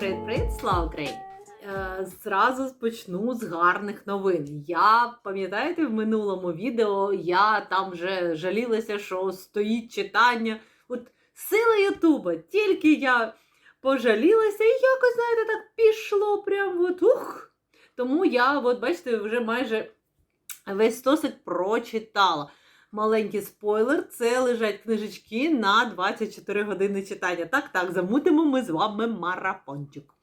Привіт, слава Україні! Е, Зразу почну з гарних новин. Я пам'ятаєте, в минулому відео я там вже жалілася, що стоїть читання. От сила Ютуба, тільки я пожалілася, і якось, знаєте, так пішло прям от ух. Тому я, от бачите, вже майже весь стосик прочитала. Маленький спойлер, це лежать книжечки на 24 години читання. Так, так, замутимо ми з вами марафончик.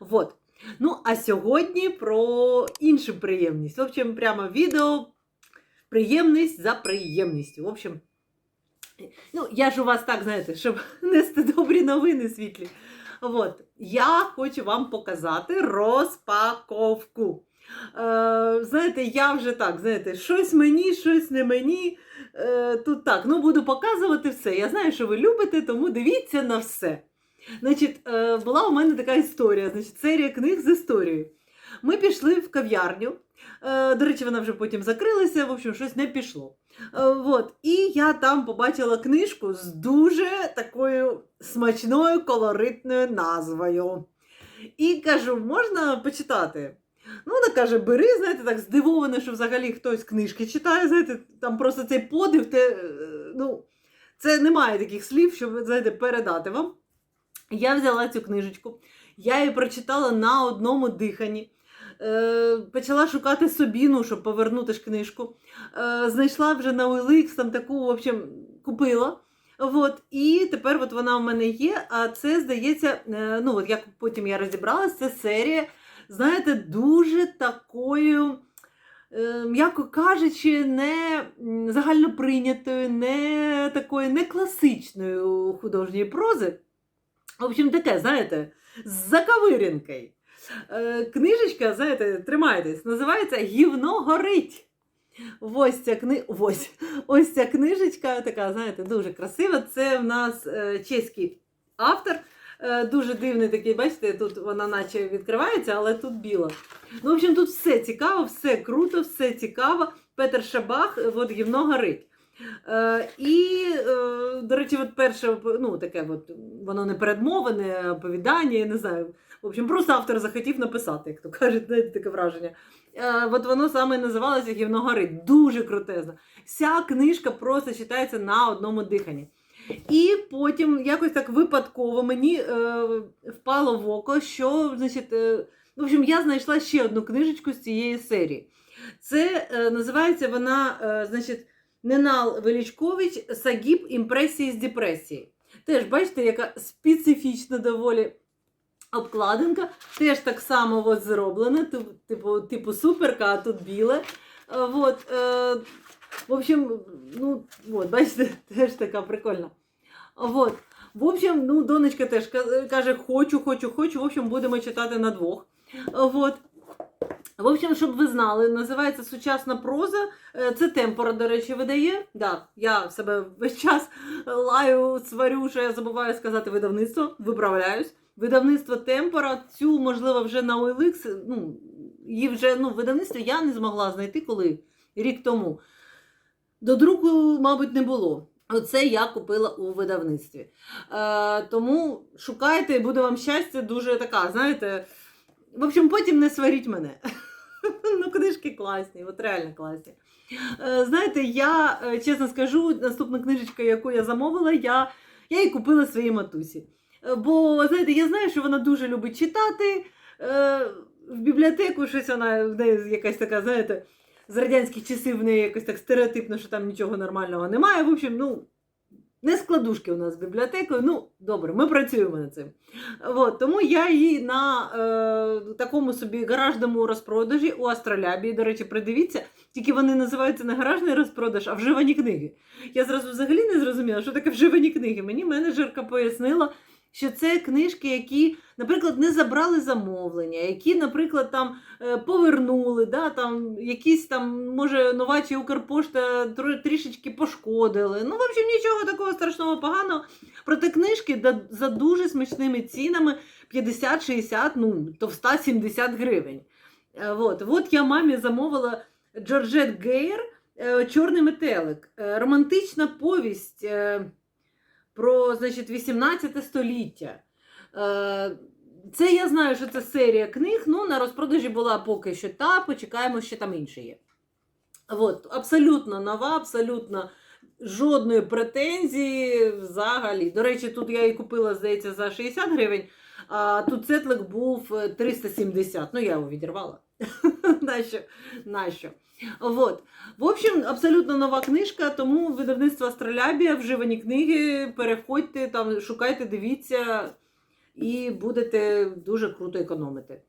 Вот. Ну, а сьогодні про іншу приємність. В общем, прямо відео приємність за приємністю. В общем, ну, я ж у вас так, знаєте, щоб нести добрі новини світлі. Вот. Я хочу вам показати розпаковку. Е, знаєте, я вже так, знаєте, щось мені, щось не мені. Е, тут так, ну буду показувати все. Я знаю, що ви любите, тому дивіться на все. Значить, е, була у мене така історія, значить, серія книг з історією. Ми пішли в кав'ярню. До речі, вона вже потім закрилася, в общем, щось не пішло. Вот. І я там побачила книжку з дуже такою смачною колоритною назвою. І кажу, можна почитати? Ну, вона каже, бери, знаєте, так здивована, що взагалі хтось книжки читає, знаєте, там просто цей подив, те, е, ну, це немає таких слів, щоб знаєте, передати вам. Я взяла цю книжечку, я її прочитала на одному диханні. Е, почала шукати собі, ну, щоб повернути ж книжку. Е, знайшла вже на OLX, там таку, в общем, купила. От, і тепер от вона в мене є. А це, здається, ну, от як потім я розібралася, це серія, знаєте, дуже такою. е, М'яко кажучи, не загальноприйнятою, не такої не класичної художньої прози. В общем, таке, знаєте, з заковирінкою. Е, Книжечка, знаєте, тримайтесь, називається Гівно горить. Ось ця, кни... ось, ось ця книжечка, така, знаєте, дуже красива. Це в нас е, чеський автор. Е, дуже дивний такий, бачите, тут вона наче відкривається, але тут біла. Ну, в общем, тут все цікаво, все круто, все цікаво. Петер Шабах, от гівно горить. Е, і, е, до речі, от перше, ну, таке, от, воно не передмоване, оповідання, я не знаю. В общем, просто автор захотів написати, як то кажуть, знаєте, таке враження. Е, от воно саме називалося Гівно горить. Дуже крутезно. Вся книжка просто читається на одному диханні. І потім якось так випадково мені е, впало в око, що, значить, е, в общем, я знайшла ще одну книжечку з цієї серії. Це е, називається вона, е, значить, Ненал Величкович Сагіб імпресії з депресії. Теж, бачите, яка специфічна доволі обкладинка. Теж так само от зроблена, типу, типу, суперка, а тут біле. Е, Вот, е, в общем, ну, от, бачите, теж така прикольна. Вот. В общем, ну, донечка теж каже, хочу, хочу, хочу. В общем, будемо читати на двох. Вот. В общем, щоб ви знали, називається сучасна проза. Е, Це темпора, до речі, видає. Да, я себе весь час лаю, сварю, що я забуваю сказати видавництво, виправляюсь. Видавництво темпора, цю, можливо, вже на OLX, ну, її вже ну, видавництво я не змогла знайти коли рік тому. До друку, мабуть, не було. Оце я купила у видавництві. Е, тому шукайте, буде вам щастя, дуже така, знаєте. В общем, потім не сваріть мене. ну, книжки класні, от реально класні. Е, знаєте, я е, чесно скажу, наступна книжечка, яку я замовила, я, я її купила своїй матусі. Е, Бо, знаєте, я знаю, що вона дуже любить читати. В бібліотеку щось вона в неї якась така, знаєте, з радянських часів в неї якось так стереотипно, що там нічого нормального немає. В общем, ну, не складушки у нас з бібліотекою. Ну, добре, ми працюємо над цим. От, тому я її на е, такому собі гаражному розпродажі у Астролябії, до речі, придивіться, тільки вони називаються не гаражний розпродаж, а вживані книги. Я зразу взагалі не зрозуміла, що таке вживані книги. Мені менеджерка пояснила, що це книжки, які, наприклад, не забрали замовлення, які, наприклад, там е, повернули, да, там, якісь там, може, нова чи Укрпошта трішечки пошкодили. Ну, в общем, нічого такого страшного поганого. Проте книжки за дуже смачними цінами 50-60, ну, товста 70 гривень. Е, Вот. От я мамі замовила Джорджет Гейр е, Чорний метелик. Романтична повість про значить, 18 століття. Е, Це я знаю, що це серія книг. Ну, на розпродажі була поки що та, почекаємо, що там інше є. От, абсолютно нова, абсолютно жодної претензії взагалі. До речі, тут я її купила, здається, за 60 гривень, а тут цетлик був е, 370. Ну, я його відірвала. Нащо? Нащо? Вот. В общем, абсолютно нова книжка, тому видавництво Астролябія, вживані книги, переходьте, там, шукайте, дивіться і будете дуже круто економити.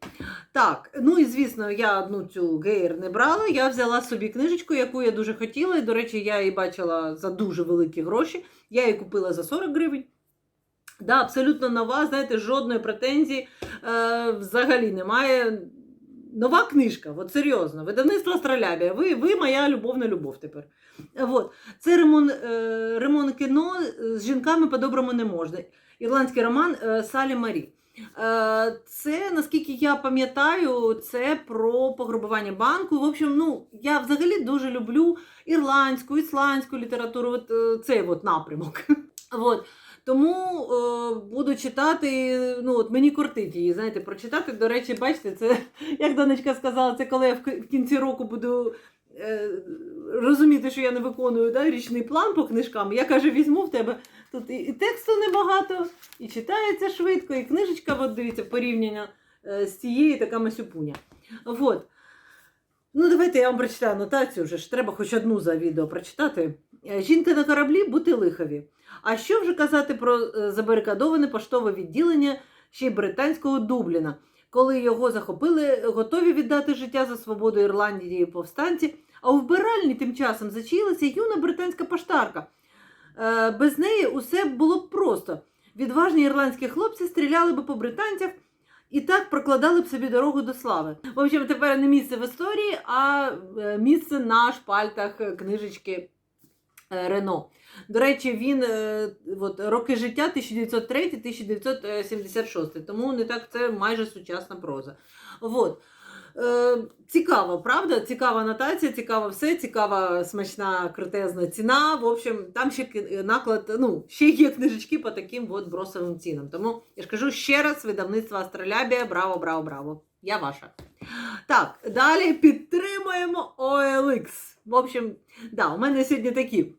Так, ну і звісно, я одну цю гейр не брала. Я взяла собі книжечку, яку я дуже хотіла. І, до речі, я її бачила за дуже великі гроші. Я її купила за 40 гривень. Да, абсолютно нова, знаєте, жодної претензії е, взагалі немає. Нова книжка, от серйозно. Видавництво Астролябія. Ви, ви моя любовна любов тепер. От. Це ремон, е, ремон кіно з жінками по-доброму не можна. Ірландський роман е, Салі Марі. Е, Це, наскільки я пам'ятаю, це про пограбування банку. В общем, ну, я взагалі дуже люблю ірландську, ісландську літературу, от, е, цей от напрямок. От. Тому е, буду читати, ну от мені кортить її, знаєте, прочитати. До речі, бачите, це, як донечка сказала, це коли я в кінці року буду е, розуміти, що я не виконую да, річний план по книжкам. Я каже, візьму в тебе тут і, і тексту небагато, і читається швидко, і книжечка, от дивіться, порівняння е, з цією така масюпуня. Вот. Ну, давайте я вам прочитаю анотацію вже ж треба хоч одну за відео прочитати. Е, Жінка на кораблі бути лихові. А що вже казати про е, забарикадоване поштове відділення ще й британського Дубліна, коли його захопили, готові віддати життя за свободу Ірландії повстанці, а у вбиральні тим часом зачаїлася юна британська поштарка. Е, Без неї усе було б просто. Відважні ірландські хлопці стріляли б по британцях і так прокладали б собі дорогу до слави. В общем, тепер не місце в історії, а е, місце на шпальтах е, книжечки е, Рено. До речі, він от, роки життя 1903-1976, тому не так це майже сучасна проза. От. Е, цікаво, правда? Цікава анотація, цікаво все, цікава смачна крутезна ціна. В общем, там ще наклад, ну, ще є книжечки по таким от бросовим цінам. Тому я ж кажу ще раз, видавництво Астролябія, браво, браво, браво. Я ваша. Так, далі підтримуємо OLX. В общем, да, у мене сьогодні такі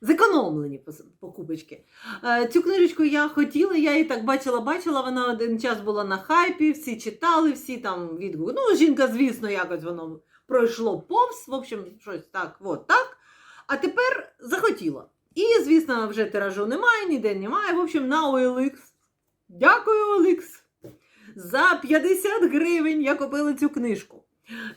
зекономлені покупочки. Е, Цю книжечку я хотіла, я її так бачила, бачила, вона один час була на хайпі, всі читали, всі там відгуки. Ну, жінка, звісно, якось воно пройшло повз, в общем, щось так, от так. А тепер захотіла. І, звісно, вже тиражу немає, ніде немає. В общем, на OLX. Дякую, OLX. За 50 гривень я купила цю книжку.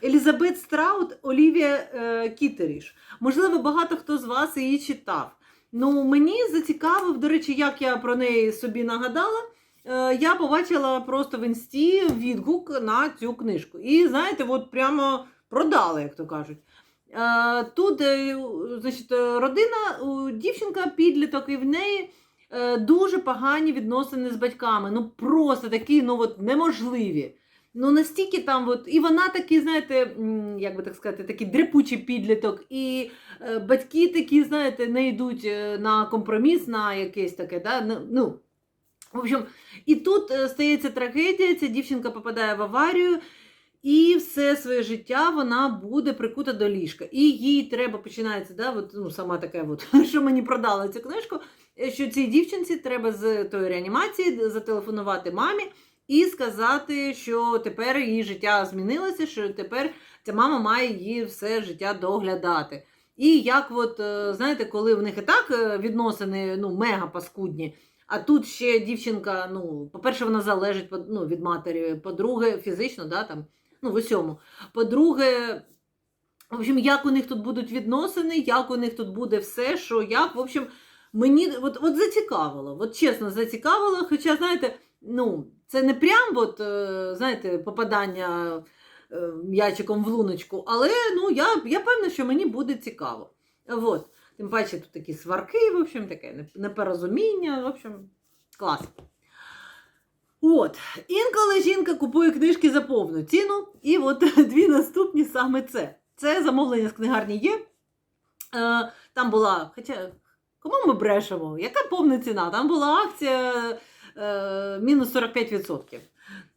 Елізабет Страут, Олівія е, Кітеріш. Можливо, багато хто з вас її читав. Ну, мені зацікавив, до речі, як я про неї собі нагадала. Е, я побачила просто в інсті відгук на цю книжку. І знаєте, от прямо продала, як то кажуть. Е, Тут значить, родина, дівчинка підліток, і в неї дуже погані відносини з батьками. Ну просто такі, ну от неможливі. Ну настільки там, от, і вона такі, знаєте, як би так сказати, такий дрепучий підліток, і е, батьки такі, знаєте, не йдуть е, на компроміс, на якесь таке, да? ну, в общем, і тут е, стається трагедія, ця дівчинка попадає в аварію, і все своє життя вона буде прикута до ліжка. І їй треба починається, да, от, ну, сама таке, от, що мені продала цю книжку, е, що цій дівчинці треба з тої реанімації зателефонувати мамі і сказати, що тепер її життя змінилося, що тепер ця мама має її все життя доглядати. І як, от, е, знаєте, коли в них і так е, відносини ну, мега паскудні, а тут ще дівчинка, ну, по-перше, вона залежить ну, від матері, по-друге, фізично, да, там, ну, в усьому. По-друге, в общем, як у них тут будуть відносини, як у них тут буде все, що як. В общем, мені от, от зацікавило, от чесно, зацікавило. Хоча, знаєте, ну, це не прям от, е, знаєте, попадання е, м'ячиком в луночку, але ну, я, я певна, що мені буде цікаво. От. Тим паче тут такі сварки, в общем, таке непорозуміння, в общем, клас. От, інколи жінка купує книжки за повну ціну, і от дві наступні саме це. Це замовлення з книгарні є. Е, там була, хоча кому ми брешемо? Яка повна ціна? Там була акція мінус 45%.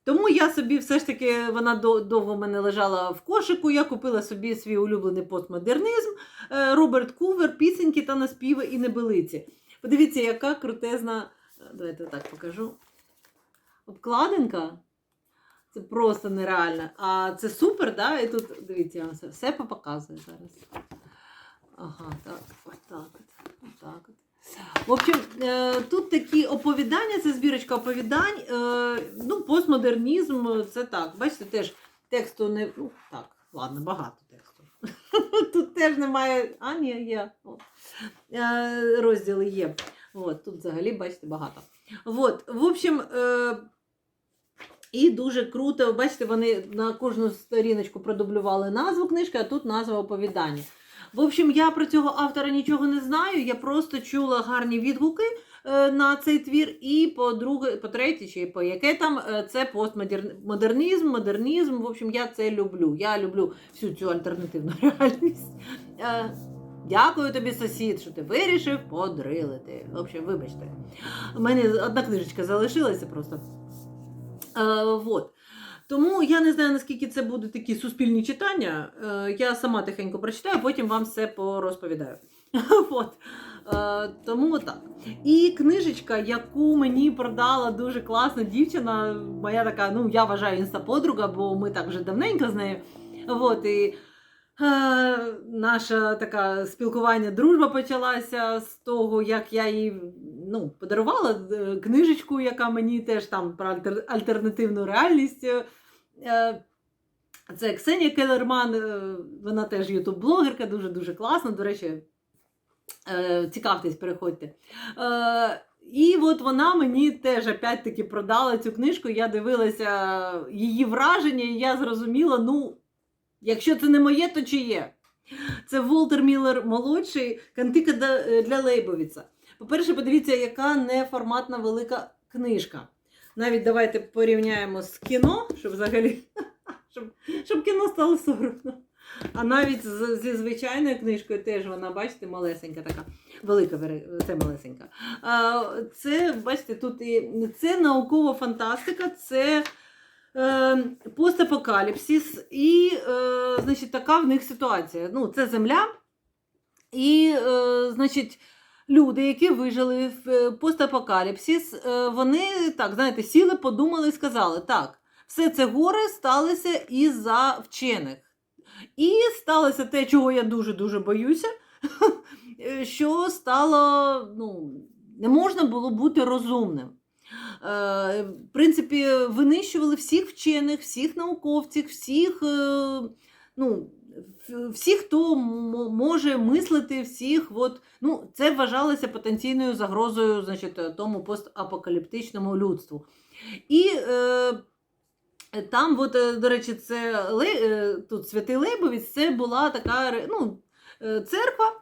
Тому я собі все ж таки, вона довго в мене лежала в кошику. Я купила собі свій улюблений постмодернизм, е, Роберт Кувер, пісеньки та наспіви і небелиці. Подивіться, яка крутезна. е, Давайте так покажу. Обкладинка. Це просто нереально. А це супер, да? І тут, дивіться, я вам все, все показую зараз. Ага, так, отак от. Отак от. В общем, е, тут такі оповідання, це збірочка оповідань. Е, ну, постмодернізм, це так. Бачите, теж тексту не. Ну, так, ладно, багато тексту. Тут теж немає. А, ні, є. Е, розділи є. От, тут взагалі, бачите, багато. От, в общем, і дуже круто, бачите, вони на кожну сторіночку продублювали назву книжки, а тут назва оповідання. В общем, я про цього автора нічого не знаю. Я просто чула гарні відгуки е, на цей твір. І по-друге, по-третє, чи по яке там е, це постмодернізм, модернізм. В общем, я це люблю. Я люблю всю цю альтернативну реальність. Е, Дякую тобі, сусід, що ти вирішив подрилити. В общем, вибачте. У мене одна книжечка залишилася просто. Е, вот. Тому я не знаю, наскільки це будуть такі суспільні читання. Е, я сама тихенько прочитаю, потім вам все порозповідаю. От. Е, тому так. І книжечка, яку мені продала дуже класна дівчина, моя така, ну я вважаю інстаподруга, бо ми так вже давненько з нею. От, і е, наша така спілкування, дружба почалася з того, як я їй ну, подарувала е, книжечку, яка мені теж там про альтернативну реальність. Е, Це Ксенія Келерман, е, вона теж ютуб-блогерка, дуже-дуже класна. До речі, е, цікавтесь, переходьте. Е, І от вона мені теж опять-таки продала цю книжку. Я дивилася її враження, і я зрозуміла, ну, якщо це не моє, то чиє? Це Волтер Міллер молодший, кантика для Лейбовіца. По-перше, подивіться, яка неформатна велика книжка. Навіть давайте порівняємо з кіно, щоб взагалі щоб, щоб кіно стало соромно. А навіть з, зі звичайною книжкою теж вона, бачите, малесенька така, велика, це малесенька. Це, бачите, тут і це наукова фантастика, це е, постапокаліпсис, і, е, значить, така в них ситуація. Ну, це земля, і, е, значить, люди, які вижили в е, постапокаліпсис, е, вони так, знаєте, сіли, подумали і сказали: так, все це горе сталося із-за вчених. І сталося те, чого я дуже-дуже боюся, е, що стало, ну, не можна було бути розумним. В принципі, винищували всіх вчених, всіх науковців, всіх, ну, всіх, хто може мислити, всіх. От, ну, це вважалося потенційною загрозою значить, тому постапокаліптичному людству. І е, там, от, е, до речі, це е, тут Святий Лейбовець, це була така ну, е, церква.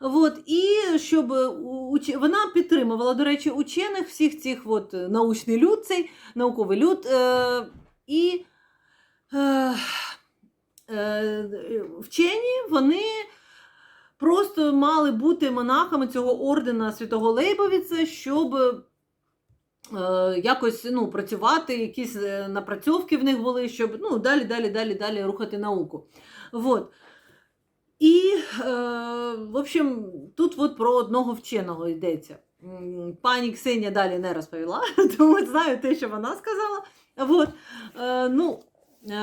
От, і щоб уч- вона підтримувала, до речі, учених, всіх цих от, научний люд, цей науковий люд. Е, і е, е, вчені вони просто мали бути монахами цього ордена Святого Лейбовіця, щоб е, якось ну, працювати, якісь е, напрацьовки в них були, щоб ну, далі, далі, далі, далі рухати науку. Вот. І, е, в общем, тут от про одного вченого йдеться. Пані Ксенія далі не розповіла, тому знаю те, що вона сказала. Вот. Е, ну, е,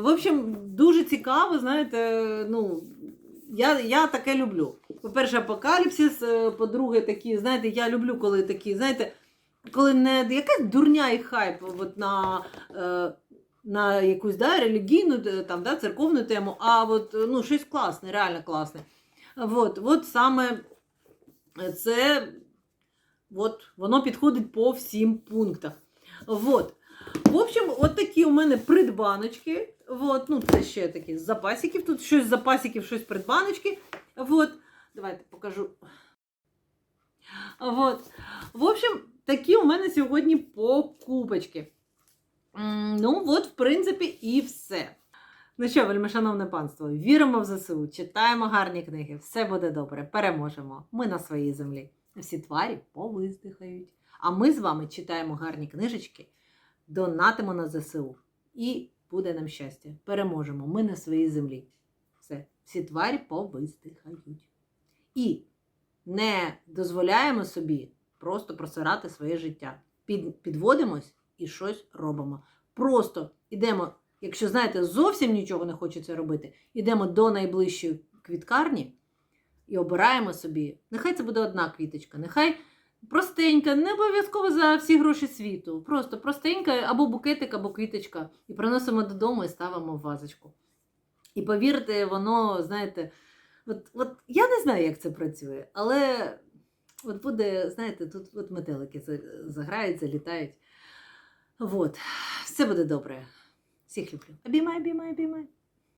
в общем, дуже цікаво, знаєте, ну, я, я таке люблю. По-перше, апокаліпсис, е, по-друге, такі, знаєте, я люблю, коли такі, знаєте, коли не якась дурня і хайп от на, е, на якусь да, релігійну, е, там, да, церковну тему, а от, ну, щось класне, реально класне. От, от саме це от, воно підходить по всім пунктах. Вот. В общем, от такі у мене придбаночки. Вот, ну, це ще такі з запасиків. Тут щось з запасиків, щось придбаночки. Вот. Давайте покажу. Вот. В общем, такі у мене сьогодні покупочки. Ну, от, в принципі, і все. Ну що, вельмишановне панство, віримо в ЗСУ, читаємо гарні книги, все буде добре, переможемо. Ми на своїй землі. Всі тварі повиздихають. А ми з вами читаємо гарні книжечки, донатимо на ЗСУ. І буде нам щастя. Переможемо. Ми на своїй землі. Все, всі тварі повистихають. І не дозволяємо собі просто просирати своє життя. Під, підводимось і щось робимо. Просто йдемо, якщо знаєте, зовсім нічого не хочеться робити, йдемо до найближчої квіткарні і обираємо собі. Нехай це буде одна квіточка, нехай простенька, не обов'язково за всі гроші світу. Просто простенька або букетик, або квіточка. І приносимо додому і ставимо в вазочку. І повірте, воно, знаєте, от, от я не знаю, як це працює, але от буде, знаєте, тут от метелики за- заграють, залітають. От, все буде добре. Всіх люблю. Обіймай, обіймай, обіймай.